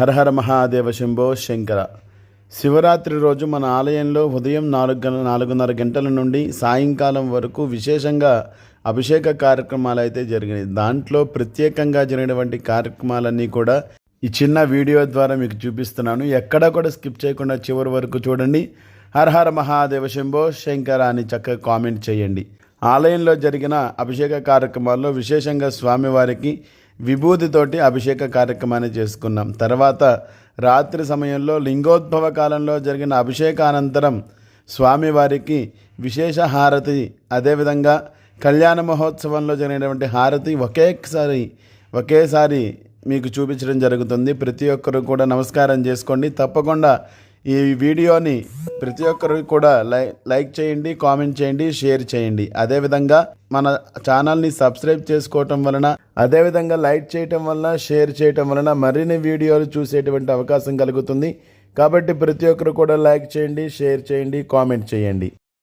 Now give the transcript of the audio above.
హరహర మహాదేవ శంభో శంకర. శివరాత్రి రోజు మన ఆలయంలో ఉదయం నాలుగు నాలుగున్నర గంటల నుండి సాయంకాలం వరకు విశేషంగా అభిషేక కార్యక్రమాలు అయితే జరిగినాయి. దాంట్లో ప్రత్యేకంగా జరిగినటువంటి కార్యక్రమాలన్నీ కూడా ఈ చిన్న వీడియో ద్వారా మీకు చూపిస్తున్నాను. ఎక్కడా కూడా స్కిప్ చేయకుండా చివరి వరకు చూడండి. హరహర మహాదేవ శంభో శంకర అని చక్కగా కామెంట్ చేయండి. ఆలయంలో జరిగిన అభిషేక కార్యక్రమాల్లో విశేషంగా స్వామివారికి విభూతితోటి అభిషేక కార్యక్రమాన్ని చేసుకున్నాం. తర్వాత రాత్రి సమయంలో లింగోద్భవ కాలంలో జరిగిన అభిషేకానంతరం స్వామివారికి విశేష హారతి అదేవిధంగా కళ్యాణ మహోత్సవంలో జరిగినటువంటి హారతి ఒకేసారి ఒకేసారి మీకు చూపించడం జరుగుతుంది. ప్రతి ఒక్కరు కూడా నమస్కారం చేసుకోండి. తప్పకుండా ఈ వీడియోని ప్రతి ఒక్కరు కూడా లై లైక్ చేయండి కామెంట్ చేయండి షేర్ చేయండి. అదేవిధంగా మన ఛానల్ని సబ్స్క్రైబ్ చేసుకోవటం వలన అదేవిధంగా లైక్ చేయటం వలన షేర్ చేయటం వలన మరిన్ని వీడియోలు చూసేటువంటి అవకాశం కలుగుతుంది. కాబట్టి ప్రతి ఒక్కరు కూడా లైక్ చేయండి షేర్ చేయండి కామెంట్ చేయండి.